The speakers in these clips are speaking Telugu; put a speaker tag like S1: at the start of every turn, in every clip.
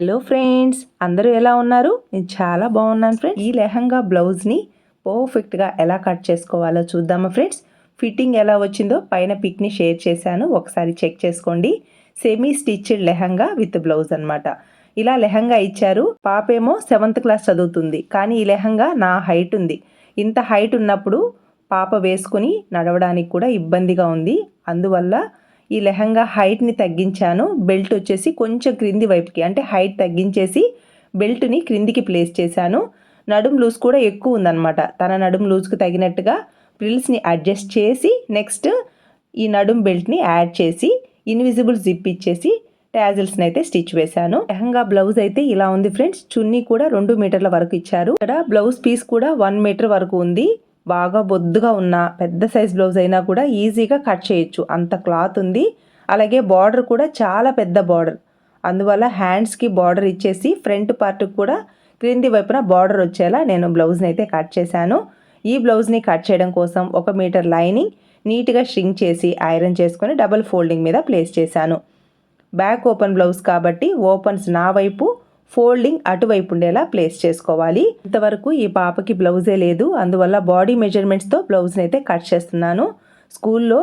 S1: హలో ఫ్రెండ్స్ అందరూ ఎలా ఉన్నారు? నేను చాలా బాగున్నాను ఫ్రెండ్స్ ఈ లెహంగా బ్లౌజ్ని పర్ఫెక్ట్గా ఎలా కట్ చేసుకోవాలో చూద్దామా ఫ్రెండ్స్ ఫిట్టింగ్ ఎలా వచ్చిందో పైన పిక్ని షేర్ చేశాను. ఒకసారి చెక్ చేసుకోండి. Semi stitched lehenga with blouse అనమాట ఇలా లెహంగా ఇచ్చారు. పాపేమో సెవెంత్ క్లాస్ చదువుతుంది. కానీ ఈ లెహంగా నా హైట్ ఉంది. ఇంత హైట్ ఉన్నప్పుడు పాప వేసుకుని నడవడానికి కూడా ఇబ్బందిగా ఉంది. అందువల్ల ఈ లెహంగా హైట్ని తగ్గించాను. బెల్ట్ వచ్చేసి కొంచెం క్రింది వైపుకి అంటే హైట్ తగ్గించేసి బెల్ట్ని క్రిందికి ప్లేస్ చేశాను. నడుం లూజ్ కూడా ఎక్కువ ఉందన్నమాట. తన నడుం లూజ్కి తగినట్టుగా ప్రిల్స్ని అడ్జస్ట్ చేసి నెక్స్ట్ ఈ నడుం బెల్ట్ని యాడ్ చేసి ఇన్విజిబుల్ జిప్ ఇచ్చేసి ట్యాజిల్స్ని అయితే స్టిచ్ వేశాను. లెహంగా బ్లౌజ్ అయితే ఇలా ఉంది ఫ్రెండ్స్. చున్నీ కూడా రెండు మీటర్ల వరకు ఇచ్చారు. ఇక్కడ బ్లౌజ్ పీస్ కూడా వన్ మీటర్ వరకు ఉంది. బాగా బొద్దుగా ఉన్న పెద్ద సైజ్ బ్లౌజ్ అయినా కూడా ఈజీగా కట్ చేయొచ్చు. అంత క్లాత్ ఉంది. అలాగే బార్డర్ కూడా చాలా పెద్ద బార్డర్. అందువల్ల హ్యాండ్స్కి బార్డర్ ఇచ్చేసి ఫ్రంట్ పార్ట్కి కూడా క్రింది వైపున బార్డర్ వచ్చేలా నేను బ్లౌజ్ని అయితే కట్ చేశాను. ఈ బ్లౌజ్ని కట్ చేయడం కోసం ఒక మీటర్ లైనింగ్ నీట్గా షింక్ చేసి ఐరన్ చేసుకొని డబల్ ఫోల్డింగ్ మీద ప్లేస్ చేశాను. బ్యాక్ ఓపెన్ బ్లౌజ్ కాబట్టి ఓపెన్స్ నా వైపు ఫోల్డింగ్ అటువైపు ఉండేలా ప్లేస్ చేసుకోవాలి. ఇంతవరకు ఈ పాపకి బ్లౌజే లేదు. అందువల్ల బాడీ మెజర్మెంట్స్తో బ్లౌజ్ని అయితే కట్ చేస్తున్నాను. స్కూల్లో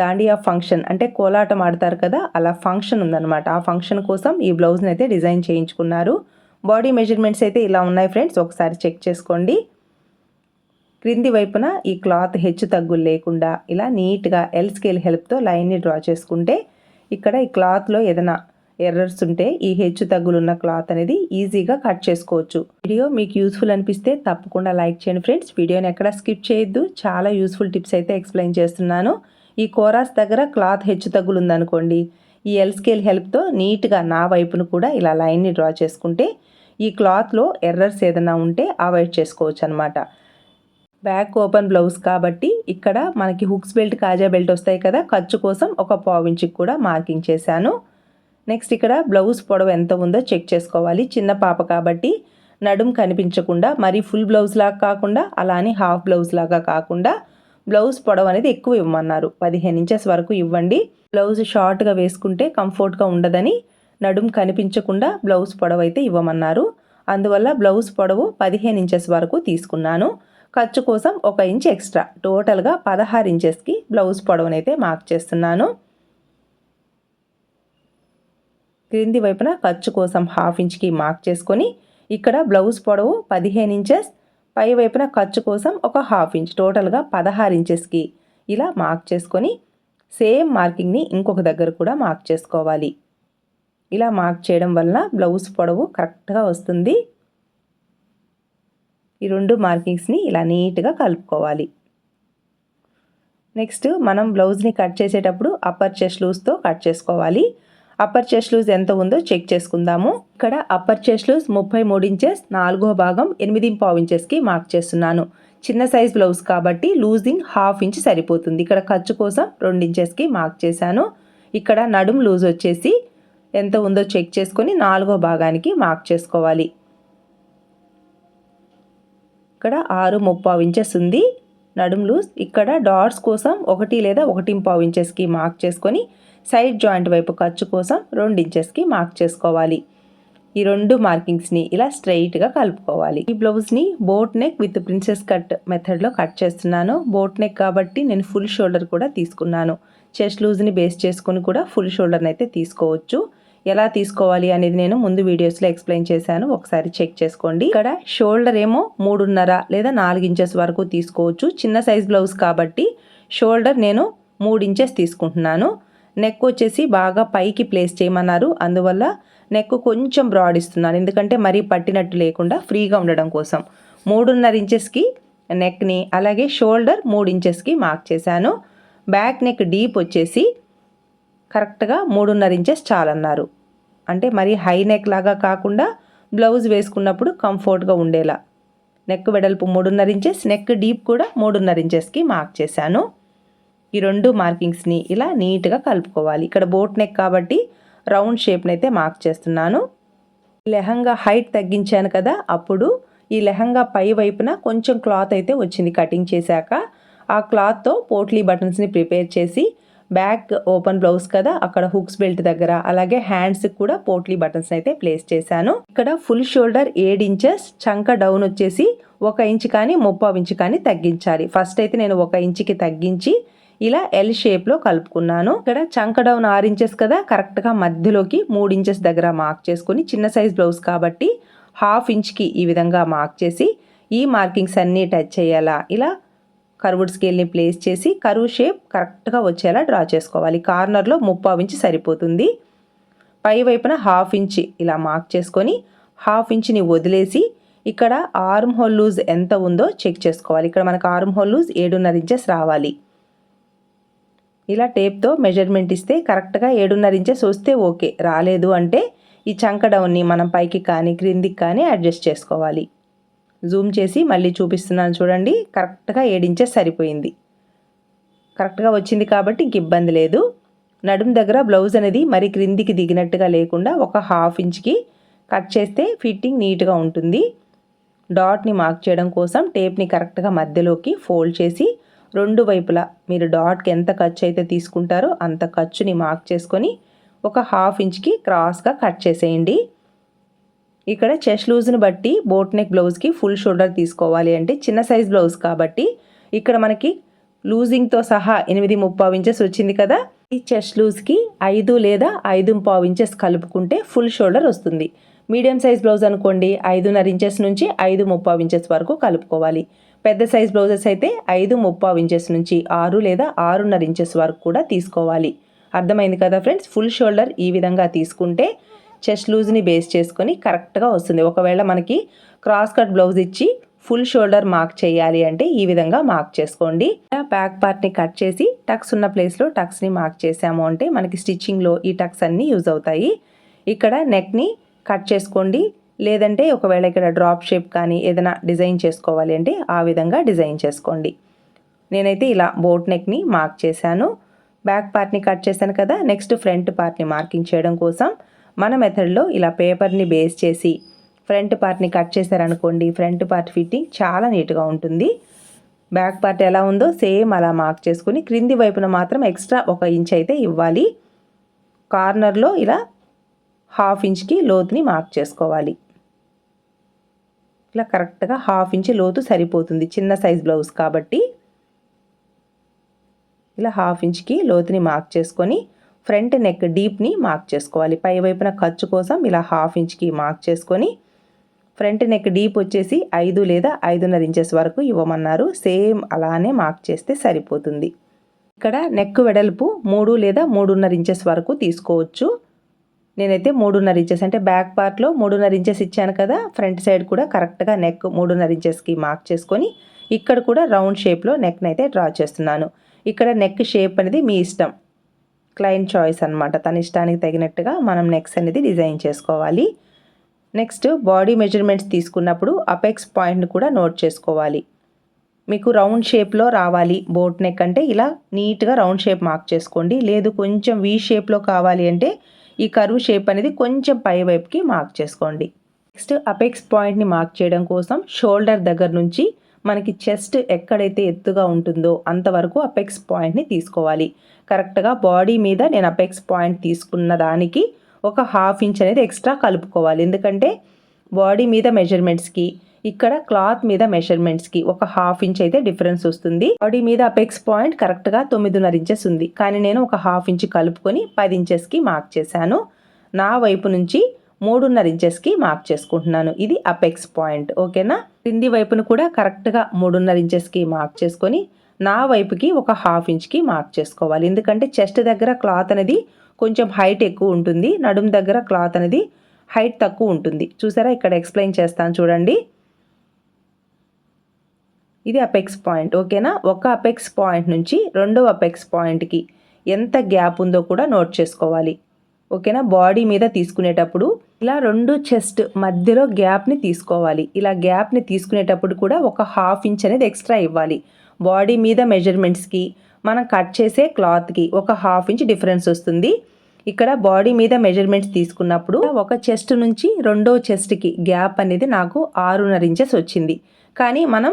S1: దాండియా ఫంక్షన్ అంటే కోలాటం ఆడతారు కదా అలా ఫంక్షన్ ఉందన్నమాట. ఆ ఫంక్షన్ కోసం ఈ బ్లౌజ్ని అయితే డిజైన్ చేయించుకున్నారు. బాడీ మెజర్మెంట్స్ అయితే ఇలా ఉన్నాయి ఫ్రెండ్స్ ఒకసారి చెక్ చేసుకోండి. క్రింది వైపున ఈ క్లాత్ హెచ్చు తగ్గులు లేకుండా ఇలా నీట్గా ఎల్ స్కేల్ హెల్ప్తో లైన్ని డ్రా చేసుకుంటే ఇక్కడ ఈ క్లాత్లో ఏదైనా ఎర్రర్స్ ఉంటే ఈ హెచ్చు తగ్గులున్న క్లాత్ అనేది ఈజీగా కట్ చేసుకోవచ్చు. వీడియో మీకు యూస్ఫుల్ అనిపిస్తే తప్పకుండా లైక్ చేయండి ఫ్రెండ్స్. వీడియోని ఎక్కడ స్కిప్ చేయొద్దు. చాలా యూస్ఫుల్ టిప్స్ అయితే ఎక్స్ప్లెయిన్ చేస్తున్నాను. ఈ కోరాస్ దగ్గర క్లాత్ హెచ్చు తగ్గులు ఉందనుకోండి ఈ ఎల్ స్కేల్ హెల్ప్తో నీట్గా నా వైపును కూడా ఇలా లైన్ని డ్రా చేసుకుంటే ఈ క్లాత్లో ఎర్రర్స్ ఏదైనా ఉంటే అవాయిడ్ చేసుకోవచ్చు అనమాట బ్యాక్ ఓపెన్ బ్లౌజ్ కాబట్టి ఇక్కడ మనకి హుక్స్ బెల్ట్ కాజా బెల్ట్ వస్తాయి కదా. ఖర్చు కోసం ఒక పావించికి కూడా మార్కింగ్ చేశాను. నెక్స్ట్ ఇక్కడ బ్లౌజ్ పొడవు ఎంత ఉందో చెక్ చేసుకోవాలి. చిన్న పాప కాబట్టి నడుం కనిపించకుండా మరి ఫుల్ బ్లౌజ్ లాగా కాకుండా అలానే హాఫ్ బ్లౌజ్ లాగా కాకుండా బ్లౌజ్ పొడవు అనేది ఎక్కువ ఇవ్వమన్నారు. పదిహేను ఇంచెస్ వరకు ఇవ్వండి. బ్లౌజ్ షార్ట్గా వేసుకుంటే కంఫర్ట్గా ఉండదని నడుం కనిపించకుండా బ్లౌజ్ పొడవు అయితే ఇవ్వమన్నారు. అందువల్ల బ్లౌజ్ పొడవు పదిహేను ఇంచెస్ వరకు తీసుకున్నాను. ఖర్చు కోసం ఒక ఇంచ్ ఎక్స్ట్రా టోటల్గా పదహారు ఇంచెస్కి బ్లౌజ్ పొడవునైతే మార్క్ చేస్తున్నాను. క్రింది వైపున ఖర్చు కోసం హాఫ్ ఇంచ్కి మార్క్ చేసుకొని ఇక్కడ బ్లౌజ్ పొడవు పదిహేను ఇంచెస్ పై వైపున ఖర్చు కోసం ఒక హాఫ్ ఇంచ్ టోటల్గా పదహారు ఇంచెస్కి ఇలా మార్క్ చేసుకొని సేమ్ మార్కింగ్ని ఇంకొక దగ్గర కూడా మార్క్ చేసుకోవాలి. ఇలా మార్క్ చేయడం వలన బ్లౌజ్ పొడవు కరెక్ట్గా వస్తుంది. ఈ రెండు మార్కింగ్స్ని ఇలా నీట్గా కలుపుకోవాలి. నెక్స్ట్ మనం బ్లౌజ్ని కట్ చేసేటప్పుడు అప్పర్ చెస్ట్ లూజ్తో కట్ చేసుకోవాలి. అప్పర్ చెస్ట్ లూజ్ ఎంత ఉందో చెక్ చేసుకుందాము. ఇక్కడ అప్పర్ చెస్ట్ లూజ్ ముప్పై మూడు ఇంచెస్ నాలుగో భాగం ఎనిమిది పావు ఇంచెస్కి మార్క్ చేస్తున్నాను. చిన్న సైజ్ బ్లౌజ్ కాబట్టి లూజింగ్ హాఫ్ ఇంచ్ సరిపోతుంది. ఇక్కడ ఖర్చు కోసం రెండు ఇంచెస్కి మార్క్ చేశాను. ఇక్కడ నడుము లూజ్ వచ్చేసి ఎంత ఉందో చెక్ చేసుకొని నాలుగో భాగానికి మార్క్ చేసుకోవాలి. ఇక్కడ ఆరు ముప్పావు ఇంచెస్ ఉంది. నడుం లూజ్ ఇక్కడ డాట్స్ కోసం ఒకటి లేదా ఒకటి పావు ఇంచెస్కి మార్క్ చేసుకొని సైడ్ జాయింట్ వైపు ఖర్చు కోసం రెండు ఇంచెస్కి మార్క్ చేసుకోవాలి. ఈ రెండు మార్కింగ్స్ని ఇలా స్ట్రైట్గా కలుపుకోవాలి. ఈ బ్లౌజ్ని boat neck with princess cut మెథడ్లో కట్ చేస్తున్నాను. బోట్ నెక్ కాబట్టి నేను ఫుల్ షోల్డర్ కూడా తీసుకున్నాను. చెస్ట్ లూజ్ని బేస్ చేసుకుని కూడా ఫుల్ షోల్డర్ని అయితే తీసుకోవచ్చు. ఎలా తీసుకోవాలి అనేది నేను ముందు వీడియోస్లో ఎక్స్ప్లెయిన్ చేశాను. ఒకసారి చెక్ చేసుకోండి. ఇక్కడ షోల్డర్ ఏమో మూడున్నర లేదా నాలుగు ఇంచెస్ వరకు తీసుకోవచ్చు. చిన్న సైజ్ బ్లౌజ్ కాబట్టి షోల్డర్ నేను మూడు ఇంచెస్ తీసుకుంటున్నాను. నెక్ వచ్చేసి బాగా పైకి ప్లేస్ చేయమన్నారు. అందువల్ల నెక్ కొంచెం బ్రాడ్ ఇస్తున్నాను. ఎందుకంటే మరీ పట్టినట్టు లేకుండా ఫ్రీగా ఉండడం కోసం. మూడున్నర ఇంచెస్కి నెక్ని అలాగే షోల్డర్ మూడు ఇంచెస్కి మార్క్ చేశాను. బ్యాక్ నెక్ డీప్ వచ్చేసి కరెక్ట్గా మూడున్నర ఇంచెస్ చాలన్నారు. అంటే మరి హై నెక్ లాగా కాకుండా బ్లౌజ్ వేసుకున్నప్పుడు కంఫర్ట్గా ఉండేలా. నెక్ వెడల్పు మూడున్నర ఇంచెస్ నెక్ డీప్ కూడా మూడున్నర ఇంచెస్కి మార్క్ చేశాను. ఈ రెండు మార్కింగ్స్ని ఇలా నీట్గా కలుపుకోవాలి. ఇక్కడ బోట్ నెక్ కాబట్టి రౌండ్ షేప్ని అయితే మార్క్ చేస్తున్నాను. లెహంగా హైట్ తగ్గించాను కదా అప్పుడు ఈ లెహంగా పై వైపున కొంచెం క్లాత్ అయితే వచ్చింది కటింగ్ చేశాక. ఆ క్లాత్తో పోట్లీ బటన్స్ని ప్రిపేర్ చేసి బ్యాక్ ఓపెన్ బ్లౌజ్ కదా అక్కడ హుక్స్ బెల్ట్ దగ్గర. అలాగే హ్యాండ్స్ కూడా పోట్లీ బటన్స్ అయితే ప్లేస్ చేశాను. ఇక్కడ ఫుల్ షోల్డర్ ఏడ్ ఇంచెస్ చంక డౌన్ వచ్చేసి ఒక ఇంచ్ కానీ ముప్పావు ఇంచ్ కానీ తగ్గించాలి. ఫస్ట్ అయితే నేను ఒక ఇంచుకి తగ్గించి ఇలా ఎల్ షేప్లో కలుపుకున్నాను. ఇక్కడ చంక డౌన్ ఆరు ఇంచెస్ కదా కరెక్ట్గా మధ్యలోకి మూడు ఇంచెస్ దగ్గర మార్క్ చేసుకుని చిన్న సైజ్ బ్లౌజ్ కాబట్టి హాఫ్ ఇంచ్కి ఈ విధంగా మార్క్ చేసి ఈ మార్కింగ్స్ అన్నీ టచ్ చేయాలా? ఇలా కర్వుడ్ స్కేల్ని ప్లేస్ చేసి కరువు షేప్ కరెక్ట్గా వచ్చేలా డ్రా చేసుకోవాలి. కార్నర్లో ముప్పావు ఇంచ్ సరిపోతుంది. పై వైపున హాఫ్ ఇంచ్ ఇలా మార్క్ చేసుకొని హాఫ్ ఇంచ్ని వదిలేసి ఇక్కడ ఆర్మ్ హోల్ లూజ్ ఎంత ఉందో చెక్ చేసుకోవాలి. ఇక్కడ మనకు ఆర్మ్ హోల్ లూజ్ ఏడున్నర ఇంచెస్ రావాలి. ఇలా టేప్తో మెజర్మెంట్ ఇస్తే కరెక్ట్గా ఏడున్నర ఇంచెస్ వస్తే ఓకే. రాలేదు అంటే ఈ చంక డౌన్ని మనం పైకి కానీ క్రిందికి కానీ అడ్జస్ట్ చేసుకోవాలి. జూమ్ చేసి మళ్ళీ చూపిస్తున్నాను చూడండి. కరెక్ట్గా ఏడించే సరిపోయింది. కరెక్ట్గా వచ్చింది కాబట్టి ఇంక ఇబ్బంది లేదు. నడుము దగ్గర బ్లౌజ్ అనేది మరి క్రిందికి దిగినట్టుగా లేకుండా ఒక హాఫ్ ఇంచ్కి కట్ చేస్తే ఫిట్టింగ్ నీట్గా ఉంటుంది. డాట్ని మార్క్ చేయడం కోసం టేప్ని కరెక్ట్గా మధ్యలోకి ఫోల్డ్ చేసి రెండు వైపులా మీరు డాట్కి ఎంత ఖర్చు అయితే తీసుకుంటారో అంత ఖర్చుని మార్క్ చేసుకొని ఒక హాఫ్ ఇంచ్కి క్రాస్గా కట్ చేసేయండి. ఇక్కడ చెస్ట్ లూజ్ని బట్టి బోట్ నెక్ బ్లౌజ్కి ఫుల్ షోల్డర్ తీసుకోవాలి అంటే చిన్న సైజ్ బ్లౌజ్ కాబట్టి ఇక్కడ మనకి లూజింగ్తో సహా ఎనిమిది ముప్పావు ఇంచెస్ వచ్చింది కదా. ఈ చెస్ట్ లూజ్కి ఐదు లేదా ఐదు పావు ఇంచెస్ కలుపుకుంటే ఫుల్ షోల్డర్ వస్తుంది. మీడియం సైజ్ బ్లౌజ్ అనుకోండి ఐదున్నర ఇంచెస్ నుంచి ఐదు ముప్పావు ఇంచెస్ వరకు కలుపుకోవాలి. పెద్ద సైజ్ బ్లౌజెస్ అయితే ఐదు ముప్పావు ఇంచెస్ నుంచి ఆరు లేదా ఆరున్నర ఇంచెస్ వరకు కూడా తీసుకోవాలి. అర్థమైంది కదా ఫ్రెండ్స్ ఫుల్ షోల్డర్ ఈ విధంగా తీసుకుంటే చెస్ట్ లూజ్ని బేస్ చేసుకొని కరెక్ట్గా వస్తుంది. ఒకవేళ మనకి క్రాస్ కట్ బ్లౌజ్ ఇచ్చి ఫుల్ షోల్డర్ మార్క్ చేయాలి అంటే ఈ విధంగా మార్క్ చేసుకోండి. బ్యాక్ పార్ట్ని కట్ చేసి టక్స్ ఉన్న ప్లేస్లో టక్స్ని మార్క్ చేసాము అంటే మనకి స్టిచ్చింగ్లో ఈ టక్స్ అన్నీ యూజ్ అవుతాయి. ఇక్కడ నెక్ని కట్ చేసుకోండి. లేదంటే ఒకవేళ ఇక్కడ డ్రాప్ షేప్ కానీ ఏదైనా డిజైన్ చేసుకోవాలి అంటే ఆ విధంగా డిజైన్ చేసుకోండి. నేనైతే ఇలా బోట్ నెక్ని మార్క్ చేశాను. బ్యాక్ పార్ట్ని కట్ చేశాను కదా నెక్స్ట్ ఫ్రంట్ పార్ట్ని మార్కింగ్ చేయడం కోసం. మన మెథడ్లో ఇలా పేపర్ని బేస్ చేసి ఫ్రంట్ పార్ట్ని కట్ చేశారనుకోండి ఫ్రంట్ పార్ట్ ఫిట్టింగ్ చాలా నీట్గా ఉంటుంది. బ్యాక్ పార్ట్ ఎలా ఉందో సేమ్ అలా మార్క్ చేసుకుని క్రింది వైపున మాత్రం ఎక్స్ట్రా ఒక ఇంచ్ అయితే ఇవ్వాలి. కార్నర్లో ఇలా హాఫ్ ఇంచ్కి లోతుని మార్క్ చేసుకోవాలి. ఇలా కరెక్ట్గా హాఫ్ ఇంచ్ లోతు సరిపోతుంది చిన్న సైజ్ బ్లౌజ్ కాబట్టి. ఇలా హాఫ్ ఇంచ్కి లోతుని మార్క్ చేసుకొని ఫ్రంట్ నెక్ డీప్ని మార్క్ చేసుకోవాలి. పై వైపున ఖర్చు కోసం ఇలా హాఫ్ ఇంచ్కి మార్క్ చేసుకొని ఫ్రంట్ నెక్ డీప్ వచ్చేసి ఐదు లేదా ఐదున్నర ఇంచెస్ వరకు ఇవ్వమన్నారు. సేమ్ అలానే మార్క్ చేస్తే సరిపోతుంది. ఇక్కడ నెక్ వెడల్పు మూడు లేదా మూడున్నర ఇంచెస్ వరకు తీసుకోవచ్చు. నేనైతే మూడున్నర ఇంచెస్ అంటే బ్యాక్ పార్ట్లో మూడున్నర ఇంచెస్ ఇచ్చాను కదా ఫ్రంట్ సైడ్ కూడా కరెక్ట్గా నెక్ మూడున్నర ఇంచెస్కి మార్క్ చేసుకొని ఇక్కడ కూడా రౌండ్ షేప్లో నెక్ని అయితే డ్రా చేస్తున్నాను. ఇక్కడ నెక్ షేప్ అనేది మీ ఇష్టం. క్లయింట్ చాయిస్ అనమాట తన ఇష్టానికి తగినట్టుగా మనం నెక్స్ అనేది డిజైన్ చేసుకోవాలి. నెక్స్ట్ బాడీ మెజర్మెంట్స్ తీసుకున్నప్పుడు అపెక్స్ పాయింట్ని కూడా నోట్ చేసుకోవాలి. మీకు రౌండ్ షేప్లో రావాలి. బోట్ నెక్ అంటే ఇలా నీట్గా రౌండ్ షేప్ మార్క్ చేసుకోండి. లేదు కొంచెం వీ షేప్లో కావాలి అంటే ఈ కరువు షేప్ అనేది కొంచెం పై వైపుకి మార్క్ చేసుకోండి. నెక్స్ట్ అపెక్స్ పాయింట్ని మార్క్ చేయడం కోసం షోల్డర్ దగ్గర నుంచి మనకి చెస్ట్ ఎక్కడైతే ఎత్తుగా ఉంటుందో అంతవరకు అపెక్స్ పాయింట్ని తీసుకోవాలి. కరెక్ట్గా బాడీ మీద నేను అపెక్స్ పాయింట్ తీసుకున్న దానికి ఒక హాఫ్ ఇంచ్ అనేది ఎక్స్ట్రా కలుపుకోవాలి. ఎందుకంటే బాడీ మీద మెజర్మెంట్స్కి ఇక్కడ క్లాత్ మీద మెషర్మెంట్స్కి ఒక హాఫ్ ఇంచ్ అయితే డిఫరెన్స్ వస్తుంది. బాడీ మీద అపెక్స్ పాయింట్ కరెక్ట్గా తొమ్మిదిన్నర ఇంచెస్ ఉంది. కానీ నేను ఒక హాఫ్ ఇంచ్ కలుపుకొని పది ఇంచెస్కి మార్క్ చేశాను. నా వైపు నుంచి మూడున్నర ఇంచెస్కి మార్క్ చేసుకుంటున్నాను. ఇది అపెక్స్ పాయింట్ ఓకేనా? కింది వైపును కూడా కరెక్ట్గా మూడున్నర ఇంచెస్కి మార్క్ చేసుకొని నా వైపుకి ఒక హాఫ్ ఇంచ్కి మార్క్ చేసుకోవాలి. ఎందుకంటే చెస్ట్ దగ్గర క్లాత్ అనేది కొంచెం హైట్ ఎక్కువ ఉంటుంది. నడుము దగ్గర క్లాత్ అనేది హైట్ తక్కువ ఉంటుంది. చూసారా? ఇక్కడ ఎక్స్ప్లెయిన్ చేస్తాను చూడండి. ఇది అపెక్స్ పాయింట్ ఓకేనా? ఒక అపెక్స్ పాయింట్ నుంచి రెండో అపెక్స్ పాయింట్కి ఎంత గ్యాప్ ఉందో కూడా నోట్ చేసుకోవాలి. ఓకేనా? బాడీ మీద తీసుకునేటప్పుడు ఇలా రెండు చెస్ట్ మధ్యలో గ్యాప్ని తీసుకోవాలి. ఇలా గ్యాప్ని తీసుకునేటప్పుడు కూడా ఒక హాఫ్ ఇంచ్ అనేది ఎక్స్ట్రా ఇవ్వాలి. బాడీ మీద మెజర్మెంట్స్కి మనం కట్ చేసే క్లాత్కి ఒక హాఫ్ ఇంచ్ డిఫరెన్స్ వస్తుంది. ఇక్కడ బాడీ మీద మెజర్మెంట్స్ తీసుకున్నప్పుడు ఒక చెస్ట్ నుంచి రెండో చెస్ట్కి గ్యాప్ అనేది నాకు ఆరున్నర ఇంచెస్ వచ్చింది. కానీ మనం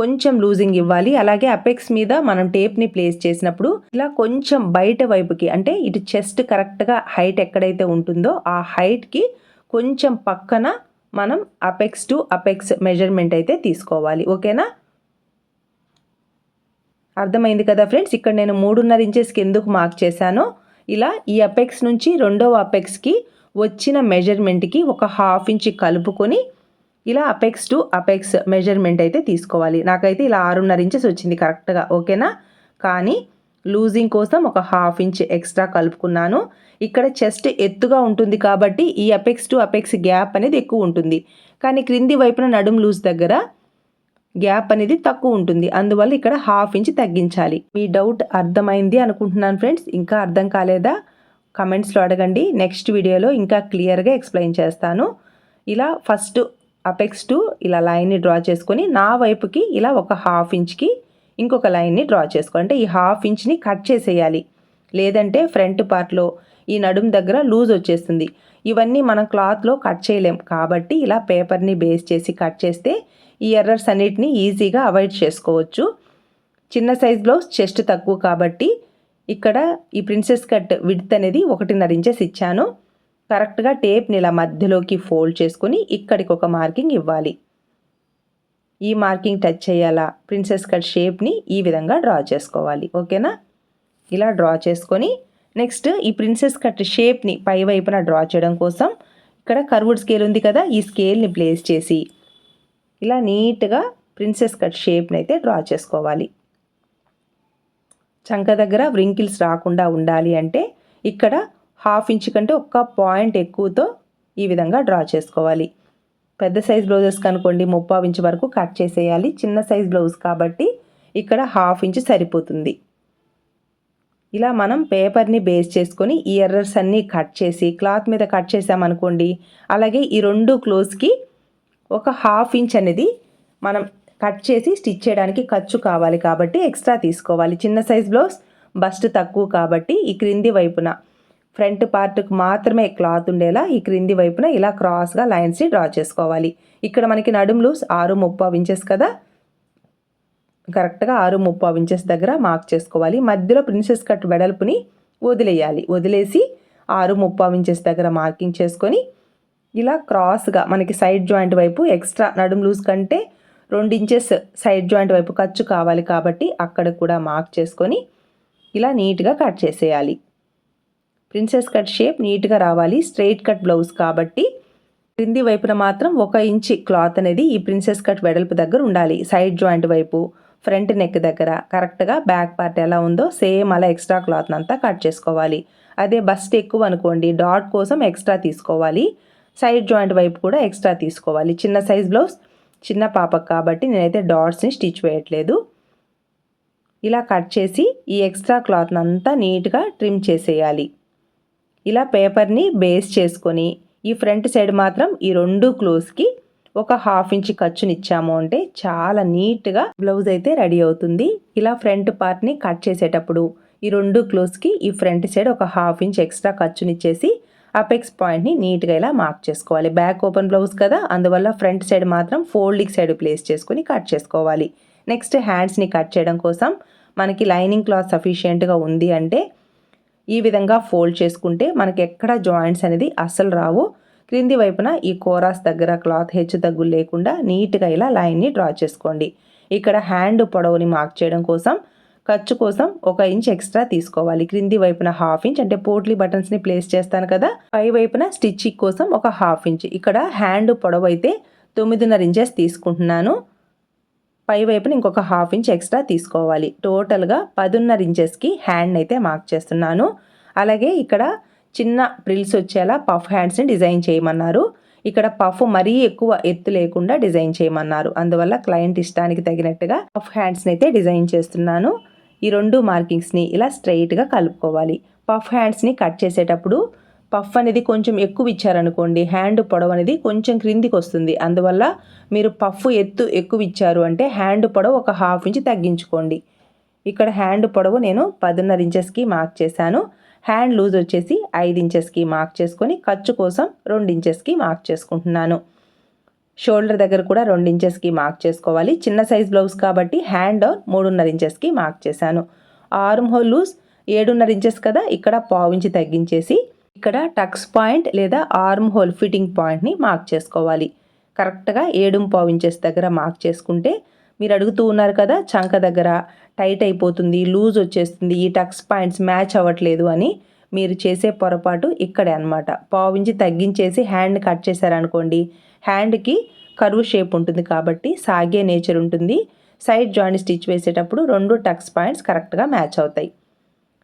S1: కొంచెం లూజింగ్ ఇవ్వాలి. అలాగే అపెక్స్ మీద మనం టేప్ని ప్లేస్ చేసినప్పుడు ఇలా కొంచెం బయట వైపుకి అంటే ఇటు చెస్ట్ కరెక్ట్గా హైట్ ఎక్కడైతే ఉంటుందో ఆ హైట్కి కొంచెం పక్కన మనం అపెక్స్ టు అపెక్స్ మెజర్మెంట్ అయితే తీసుకోవాలి. ఓకేనా? అర్థమైంది కదా ఫ్రెండ్స్? ఇక్కడ నేను మూడున్నర ఇంచెస్కి ఎందుకు మార్క్ చేశానో. ఇలా ఈ అపెక్స్ నుంచి రెండవ అపెక్స్కి వచ్చిన మెజర్మెంట్కి ఒక హాఫ్ ఇంచ్ కలుపుకొని ఇలా అపెక్స్ టు అపెక్స్ మెజర్మెంట్ అయితే తీసుకోవాలి. నాకైతే ఇలా ఆరున్నర ఇంచెస్ వచ్చింది కరెక్ట్గా ఓకేనా? కానీ లూజింగ్ కోసం ఒక హాఫ్ ఇంచ్ ఎక్స్ట్రా కలుపుకున్నాను. ఇక్కడ చెస్ట్ ఎత్తుగా ఉంటుంది కాబట్టి ఈ అపెక్స్ టు అపెక్స్ గ్యాప్ అనేది ఎక్కువ ఉంటుంది. కానీ క్రింది వైపున నడుం లూజ్ దగ్గర గ్యాప్ అనేది తక్కువ ఉంటుంది. అందువల్ల ఇక్కడ హాఫ్ ఇంచ్ తగ్గించాలి. మీ డౌట్ అర్థమైంది అనుకుంటున్నాను ఫ్రెండ్స్ ఇంకా అర్థం కాలేదా? కమెంట్స్లో అడగండి. నెక్స్ట్ వీడియోలో ఇంకా క్లియర్గా ఎక్స్ప్లెయిన్ చేస్తాను. ఇలా ఫస్ట్ అపెక్స్ టు ఇలా లైన్ని డ్రా చేసుకొని నా వైపుకి ఇలా ఒక హాఫ్ ఇంచ్కి ఇంకొక లైన్ని డ్రా చేసుకోవాలి. అంటే ఈ హాఫ్ ఇంచ్ని కట్ చేసేయాలి. లేదంటే ఫ్రంట్ పార్ట్లో ఈ నడుం దగ్గర లూజ్ వచ్చేస్తుంది. ఇవన్నీ మనం క్లాత్లో కట్ చేయలేం. కాబట్టి ఇలా పేపర్ని బేస్ చేసి కట్ చేస్తే ఈ ఎర్రర్స్ అన్నిటిని ఈజీగా అవాయిడ్ చేసుకోవచ్చు. చిన్న సైజ్ బ్లౌజ్ చెస్ట్ తక్కువ కాబట్టి ఇక్కడ ఈ ప్రిన్సెస్ కట్ విడ్త్ అనేది ఒకటిన్నర ఇంచెస్ ఇచ్చాను. కరెక్ట్గా టేప్ని ఇలా మధ్యలోకి ఫోల్డ్ చేసుకొని ఇక్కడికి ఒక మార్కింగ్ ఇవ్వాలి. ఈ మార్కింగ్ టచ్ చేయాలా? ప్రిన్సెస్ కట్ షేప్ని ఈ విధంగా డ్రా చేసుకోవాలి. ఓకేనా? ఇలా డ్రా చేసుకొని నెక్స్ట్ ఈ ప్రిన్సెస్ కట్ షేప్ని పై వైపున డ్రా చేయడం కోసం ఇక్కడ కర్వుడ్ స్కేల్ ఉంది కదా ఈ స్కేల్ని ప్లేస్ చేసి ఇలా నీట్గా ప్రిన్సెస్ కట్ షేప్ని అయితే డ్రా చేసుకోవాలి. చంక దగ్గర వ్రింకిల్స్ రాకుండా ఉండాలి అంటే ఇక్కడ హాఫ్ ఇంచ్ కంటే ఒక్క పాయింట్ ఎక్కువతో ఈ విధంగా డ్రా చేసుకోవాలి. పెద్ద సైజ్ బ్లౌజెస్ కనుకోండి ముప్పావు ఇంచ్ వరకు కట్ చేసేయాలి. చిన్న సైజ్ బ్లౌజ్ కాబట్టి ఇక్కడ హాఫ్ ఇంచ్ సరిపోతుంది. ఇలా మనం పేపర్ని బేస్ చేసుకొని ఈ ఎర్రర్స్ అన్నీ కట్ చేసి క్లాత్ మీద కట్ చేసామనుకోండి అలాగే ఈ రెండు క్లోజ్కి ఒక హాఫ్ ఇంచ్ అనేది మనం కట్ చేసి స్టిచ్ చేయడానికి ఖర్చు కావాలి కాబట్టి ఎక్స్ట్రా తీసుకోవాలి. చిన్న సైజ్ బ్లౌజ్ బస్ట్ తక్కువ కాబట్టి ఈ క్రింది వైపున ఫ్రంట్ పార్ట్కి మాత్రమే క్లాత్ ఉండేలా ఈ క్రింది వైపున ఇలా క్రాస్గా లైన్స్ని డ్రా చేసుకోవాలి. ఇక్కడ మనకి నడుము లూస్ ఆరు ముప్పావు ఇంచెస్ కదా? కరెక్ట్గా ఆరు ముప్పావు ఇంచెస్ దగ్గర మార్క్ చేసుకోవాలి. మధ్యలో ప్రిన్సెస్ కట్ వెడల్పుని వదిలేయాలి. వదిలేసి ఆరు ముప్పావు ఇంచెస్ దగ్గర మార్కింగ్ చేసుకొని ఇలా క్రాస్గా మనకి సైడ్ జాయింట్ వైపు ఎక్స్ట్రా నడుము లూజ్ కంటే రెండు ఇంచెస్ సైడ్ జాయింట్ వైపు ఖర్చు కావాలి కాబట్టి అక్కడ కూడా మార్క్ చేసుకొని ఇలా నీట్గా కట్ చేసేయాలి. ప్రిన్సెస్ కట్ షేప్ నీట్గా రావాలి. స్ట్రైట్ కట్ బ్లౌజ్ కాబట్టి క్రింది వైపున మాత్రం ఒక ఇంచి క్లాత్ అనేది ఈ ప్రిన్సెస్ కట్ వెడల్పు దగ్గర ఉండాలి. సైడ్ జాయింట్ వైపు ఫ్రంట్ నెక్ దగ్గర కరెక్ట్గా బ్యాక్ పార్ట్ ఎలా ఉందో సేమ్ అలా ఎక్స్ట్రా క్లాత్ అంతా కట్ చేసుకోవాలి. అదే బస్ట్ ఎక్కువ అనుకోండి డాట్ కోసం ఎక్స్ట్రా తీసుకోవాలి. సైడ్ జాయింట్ వైపు కూడా ఎక్స్ట్రా తీసుకోవాలి. చిన్న సైజ్ బ్లౌజ్ చిన్న పాపకు కాబట్టి నేనైతే డాట్స్ని స్టిచ్ వేయట్లేదు. ఇలా కట్ చేసి ఈ ఎక్స్ట్రా క్లాత్ని అంతా నీట్గా ట్రిమ్ చేసేయాలి. ఇలా పేపర్ని బేస్ చేసుకొని ఈ ఫ్రంట్ సైడ్ మాత్రం ఈ రెండు క్లోజ్కి ఒక హాఫ్ ఇంచ్ ఖర్చునిచ్చాము అంటే చాలా నీట్గా బ్లౌజ్ అయితే రెడీ అవుతుంది. ఇలా ఫ్రంట్ పార్ట్ని కట్ చేసేటప్పుడు ఈ రెండు క్లోజ్కి ఈ ఫ్రంట్ సైడ్ ఒక హాఫ్ ఇంచ్ ఎక్స్ట్రా ఖర్చునిచ్చేసి అపెక్స్ పాయింట్ని నీట్గా ఇలా మార్క్ చేసుకోవాలి. బ్యాక్ ఓపెన్ బ్లౌజ్ కదా అందువల్ల ఫ్రంట్ సైడ్ మాత్రం ఫోల్డింగ్ సైడ్ ప్లేస్ చేసుకుని కట్ చేసుకోవాలి. నెక్స్ట్ హ్యాండ్స్ని కట్ చేయడం కోసం మనకి లైనింగ్ క్లాత్ సఫిషియెంట్గా ఉంది అంటే ఈ విధంగా ఫోల్డ్ చేసుకుంటే మనకి ఎక్కడ జాయింట్స్ అనేది అస్సలు రావు. క్రింది వైపున ఈ కోరాస్ దగ్గర క్లాత్ హెచ్చు తగ్గులు లేకుండా నీట్గా ఇలా లైన్ని డ్రా చేసుకోండి. ఇక్కడ హ్యాండ్ పొడవుని మార్క్ చేయడం కోసం ఖర్చు కోసం ఒక ఇంచ్ ఎక్స్ట్రా తీసుకోవాలి. క్రింది వైపున హాఫ్ ఇంచ్ అంటే పోట్లీ బటన్స్ని ప్లేస్ చేస్తాను కదా. పై వైపున స్టిచ్చింగ్ కోసం ఒక హాఫ్ ఇంచ్. ఇక్కడ హ్యాండ్ పొడవు అయితే తొమ్మిదిన్నర ఇంచెస్ తీసుకుంటున్నాను. పై వైపున ఇంకొక హాఫ్ ఇంచ్ ఎక్స్ట్రా తీసుకోవాలి. టోటల్గా పదున్నర ఇంచెస్కి హ్యాండ్ అయితే మార్క్ చేస్తున్నాను. అలాగే ఇక్కడ చిన్న ప్రిల్స్ వచ్చేలా పఫ్ హ్యాండ్స్ని డిజైన్ చేయమన్నారు. ఇక్కడ పఫ్ మరీ ఎక్కువ ఎత్తు లేకుండా డిజైన్ చేయమన్నారు. అందువల్ల క్లయింట్ ఇష్టానికి తగినట్టుగా పఫ్ హ్యాండ్స్ని అయితే డిజైన్ చేస్తున్నాను. ఈ రెండు మార్కింగ్స్ని ఇలా స్ట్రైట్గా కలుపుకోవాలి. పఫ్ హ్యాండ్స్ని కట్ చేసేటప్పుడు పఫ్ అనేది కొంచెం ఎక్కువ ఇచ్చారనుకోండి హ్యాండ్ పొడవు అనేది కొంచెం క్రిందికి వస్తుంది అందువల్ల మీరు పఫ్ ఎత్తు ఎక్కువ ఇచ్చారు అంటే హ్యాండ్ పొడవు ఒక హాఫ్ ఇంచ్ తగ్గించుకోండి. ఇక్కడ హ్యాండ్ పొడవు నేను పదున్నర ఇంచెస్కి మార్క్ చేశాను. హ్యాండ్ లూజ్ వచ్చేసి ఐదు ఇంచెస్కి మార్క్ చేసుకొని ఖర్చు కోసం రెండు ఇంచెస్కి మార్క్ చేసుకుంటున్నాను. షోల్డర్ దగ్గర కూడా రెండు ఇంచెస్కి మార్క్ చేసుకోవాలి. చిన్న సైజ్ బ్లౌజ్ కాబట్టి హ్యాండ్ మూడున్నర ఇంచెస్కి మార్క్ చేశాను. ఆర్మ్ హోల్ లూజ్ ఏడున్నర ఇంచెస్ కదా ఇక్కడ పావు ఇంచి తగ్గించేసి ఇక్కడ టక్స్ పాయింట్ లేదా ఆర్మ్ హోల్ ఫిట్టింగ్ పాయింట్ని మార్క్ చేసుకోవాలి. కరెక్ట్గా ఏడు పావు ఇంచెస్ దగ్గర మార్క్ చేసుకుంటే మీరు అడుగుతూ ఉన్నారు కదా చంక దగ్గర టైట్ అయిపోతుంది లూజ్ వచ్చేస్తుంది ఈ టక్స్ పాయింట్స్ మ్యాచ్ అవ్వట్లేదు అని మీరు చేసే పొరపాటు ఇక్కడే అనమాట పావించి తగ్గించేసి హ్యాండ్ కట్ చేశారనుకోండి హ్యాండ్కి కరువు షేప్ ఉంటుంది కాబట్టి సాగే నేచర్ ఉంటుంది. సైడ్ జాయింట్ స్టిచ్ వేసేటప్పుడు రెండు టక్స్ పాయింట్స్ కరెక్ట్గా మ్యాచ్ అవుతాయి.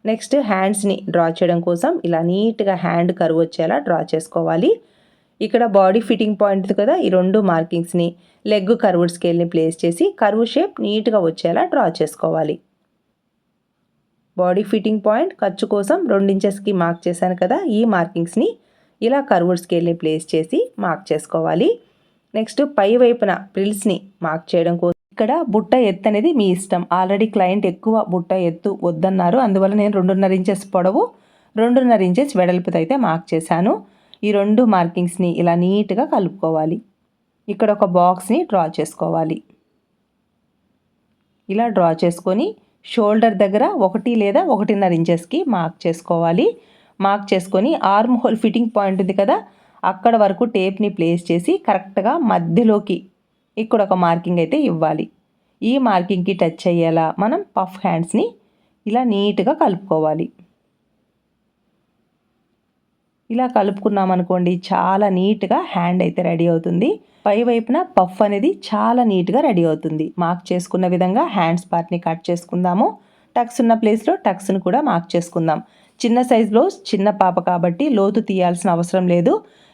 S1: నెక్స్ట్ హ్యాండ్స్ని డ్రా చేయడం కోసం ఇలా నీట్గా హ్యాండ్ కరువు వచ్చేలా డ్రా చేసుకోవాలి. ఇక్కడ బాడీ ఫిట్టింగ్ పాయింట్ కదా ఈ రెండు మార్కింగ్స్ని లెగ్ కర్వుడ్ స్కేల్ని ప్లేస్ చేసి కర్వ్ షేప్ నీట్గా వచ్చేలా డ్రా చేసుకోవాలి. బాడీ ఫిట్టింగ్ పాయింట్ ఖర్చు కోసం రెండించెస్కి మార్క్ చేశాను కదా ఈ మార్కింగ్స్ని ఇలా కర్వుడ్ స్కేల్ని ప్లేస్ చేసి మార్క్ చేసుకోవాలి. నెక్స్ట్ పై వైపున ప్రిల్స్ని మార్క్ చేయడం కోసం ఇక్కడ బుట్ట ఎత్తు అనేది మీ ఇష్టం. ఆల్రెడీ క్లయింట్ ఎక్కువ బుట్ట ఎత్తు వద్దన్నారు. అందువల్ల నేను రెండున్నర ఇంచెస్ పొడవు రెండున్నర ఇంచెస్ వెడల్పుతో అయితే మార్క్ చేశాను. ఈ రెండు మార్కింగ్స్ని ఇలా నీట్గా కలుపుకోవాలి. ఇక్కడ ఒక బాక్స్ని డ్రా చేసుకోవాలి. ఇలా డ్రా చేసుకొని షోల్డర్ దగ్గర ఒకటి లేదా ఒకటిన్నర ఇంచెస్కి మార్క్ చేసుకోవాలి. మార్క్ చేసుకొని ఆర్మ్ హోల్ ఫిట్టింగ్ పాయింట్ ఉంది కదా అక్కడ వరకు టేప్ని ప్లేస్ చేసి కరెక్ట్గా మధ్యలోకి ఇక్కడ ఒక మార్కింగ్ అయితే ఇవ్వాలి. ఈ మార్కింగ్కి టచ్ అయ్యేలా మనం పఫ్ హ్యాండ్స్ని ఇలా నీట్గా కలుపుకోవాలి. ఇలా కలుపుకున్నామనుకోండి చాలా నీట్గా హ్యాండ్ అయితే రెడీ అవుతుంది. పై వైపున పఫ్ అనేది చాలా నీట్గా రెడీ అవుతుంది. మార్క్ చేసుకున్న విధంగా హ్యాండ్స్ పార్ట్ని కట్ చేసుకుందాము. టక్స్ ఉన్న ప్లేస్లో టక్స్ని కూడా మార్క్ చేసుకుందాం. చిన్న సైజ్ బ్లౌజ్ చిన్న పాప కాబట్టి లోతు తీయాల్సిన అవసరం లేదు.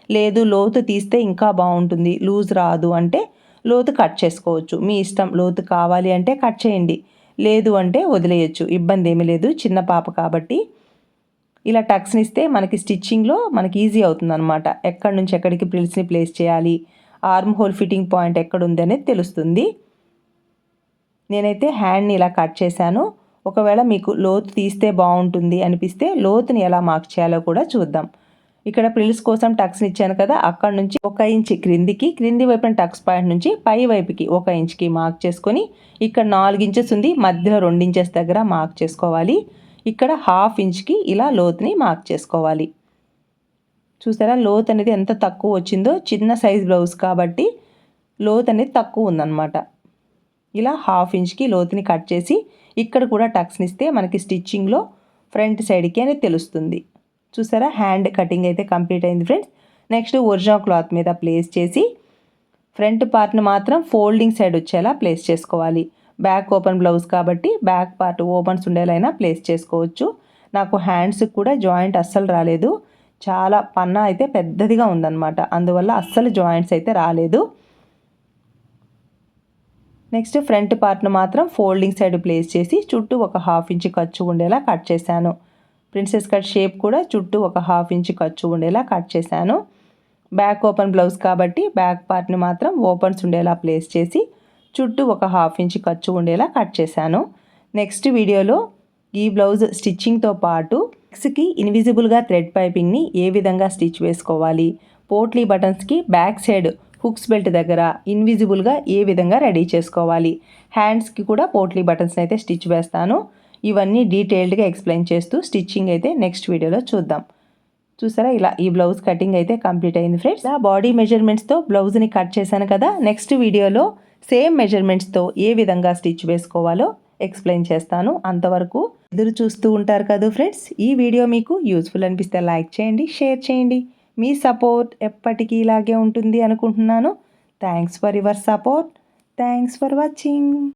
S1: లేదు లోతు తీస్తే ఇంకా బాగుంటుంది. లూజ్ రాదు అంటే లోతు కట్ చేసుకోవచ్చు. మీ ఇష్టం లోతు కావాలి అంటే కట్ చేయండి. లేదు అంటే వదిలేయచ్చు. ఇబ్బంది ఏమీ లేదు. చిన్న పాప కాబట్టి ఇలా టక్స్ని ఇస్తే మనకి స్టిచ్చింగ్లో మనకి ఈజీ అవుతుంది అనమాట ఎక్కడి నుంచి ఎక్కడికి ప్రిల్స్ని ప్లేస్ చేయాలి? ఆర్మ్ హోల్ ఫిట్టింగ్ పాయింట్ ఎక్కడ ఉంది అనేది తెలుస్తుంది. నేనైతే హ్యాండ్ని ఇలా కట్ చేశాను. ఒకవేళ మీకు లోతు తీస్తే బాగుంటుంది అనిపిస్తే లోతుని ఎలా మార్క్ చేయాలో కూడా చూద్దాం. ఇక్కడ ప్రిల్స్ కోసం టక్స్ని ఇచ్చాను కదా అక్కడ నుంచి ఒక ఇంచ్ క్రిందికి క్రింది వైపున టక్స్ పాయింట్ నుంచి పై వైపుకి ఒక ఇంచ్కి మార్క్ చేసుకొని ఇక్కడ నాలుగు ఇంచెస్ ఉంది మధ్యలో రెండు ఇంచెస్ దగ్గర మార్క్ చేసుకోవాలి. ఇక్కడ హాఫ్ ఇంచ్కి ఇలా లోతుని మార్క్ చేసుకోవాలి. చూసారా లోత్ అనేది ఎంత తక్కువ వచ్చిందో చిన్న సైజ్ బ్లౌజ్ కాబట్టి లోత్ అనేది తక్కువ ఉందన్నమాట. ఇలా హాఫ్ ఇంచ్కి లోతుని కట్ చేసి ఇక్కడ కూడా టక్స్ని ఇస్తే మనకి స్టిచ్చింగ్లో ఫ్రంట్ సైడ్కి అనేది తెలుస్తుంది. చూసారా? హ్యాండ్ కటింగ్ అయితే కంప్లీట్ అయింది ఫ్రెండ్స్ నెక్స్ట్ ఒరిజినల్ క్లాత్ మీద ప్లేస్ చేసి ఫ్రంట్ పార్ట్ని మాత్రం ఫోల్డింగ్ సైడ్ వచ్చేలా ప్లేస్ చేసుకోవాలి. బ్యాక్ ఓపెన్ బ్లౌజ్ కాబట్టి బ్యాక్ పార్ట్ ఓపెన్స్ ఉండేలైనా ప్లేస్ చేసుకోవచ్చు. నాకు హ్యాండ్స్కి కూడా జాయింట్ అస్సలు రాలేదు. చాలా పన్నా అయితే పెద్దదిగా ఉందన్నమాట. అందువల్ల అస్సలు జాయింట్స్ అయితే రాలేదు. నెక్స్ట్ ఫ్రంట్ పార్ట్ను మాత్రం ఫోల్డింగ్ సైడ్ ప్లేస్ చేసి చుట్టూ ఒక హాఫ్ ఇంచ్ ఖర్చు ఉండేలా కట్ చేశాను. ప్రిన్సెస్ కట్ షేప్ కూడా చుట్టూ ఒక హాఫ్ ఇంచ్ ఖర్చు ఉండేలా కట్ చేశాను. బ్యాక్ ఓపెన్ బ్లౌజ్ కాబట్టి బ్యాక్ పార్ట్ని మాత్రం ఓపెన్స్ ఉండేలా ప్లేస్ చేసి చుట్టూ ఒక హాఫ్ ఇంచ్ ఖర్చు ఉండేలా కట్ చేశాను. నెక్స్ట్ వీడియోలో ఈ బ్లౌజ్ స్టిచ్చింగ్తో పాటు నెక్స్ట్కి ఇన్విజిబుల్గా థ్రెడ్ పైపింగ్ని ఏ విధంగా స్టిచ్ వేసుకోవాలి పోట్లీ బటన్స్కి బ్యాక్ సైడ్ హుక్స్ బెల్ట్ దగ్గర ఇన్విజిబుల్గా ఏ విధంగా రెడీ చేసుకోవాలి హ్యాండ్స్కి కూడా పోట్లీ బటన్స్ అయితే స్టిచ్ వేస్తాను. ఇవన్నీ డీటెయిల్డ్గా ఎక్స్ప్లెయిన్ చేస్తూ స్టిచ్చింగ్ అయితే నెక్స్ట్ వీడియోలో చూద్దాం. చూసారా? ఇలా ఈ బ్లౌజ్ కటింగ్ అయితే కంప్లీట్ అయింది ఫ్రెండ్స్. ఆ బాడీ మెజర్మెంట్స్తో బ్లౌజ్ని కట్ చేశాను కదా. నెక్స్ట్ వీడియోలో సేమ్ మెజర్మెంట్స్తో ఏ విధంగా స్టిచ్ వేసుకోవాలో ఎక్స్ప్లెయిన్ చేస్తాను అంతవరకు. ఎదురు చూస్తూ ఉంటారు కదా ఫ్రెండ్స్. ఈ వీడియో మీకు యూస్ఫుల్ అనిపిస్తే లైక్ చేయండి షేర్ చేయండి. మీ సపోర్ట్ ఎప్పటికీ ఇలాగే ఉంటుంది అనుకుంటున్నాను. Thanks for your support. Thanks for watching.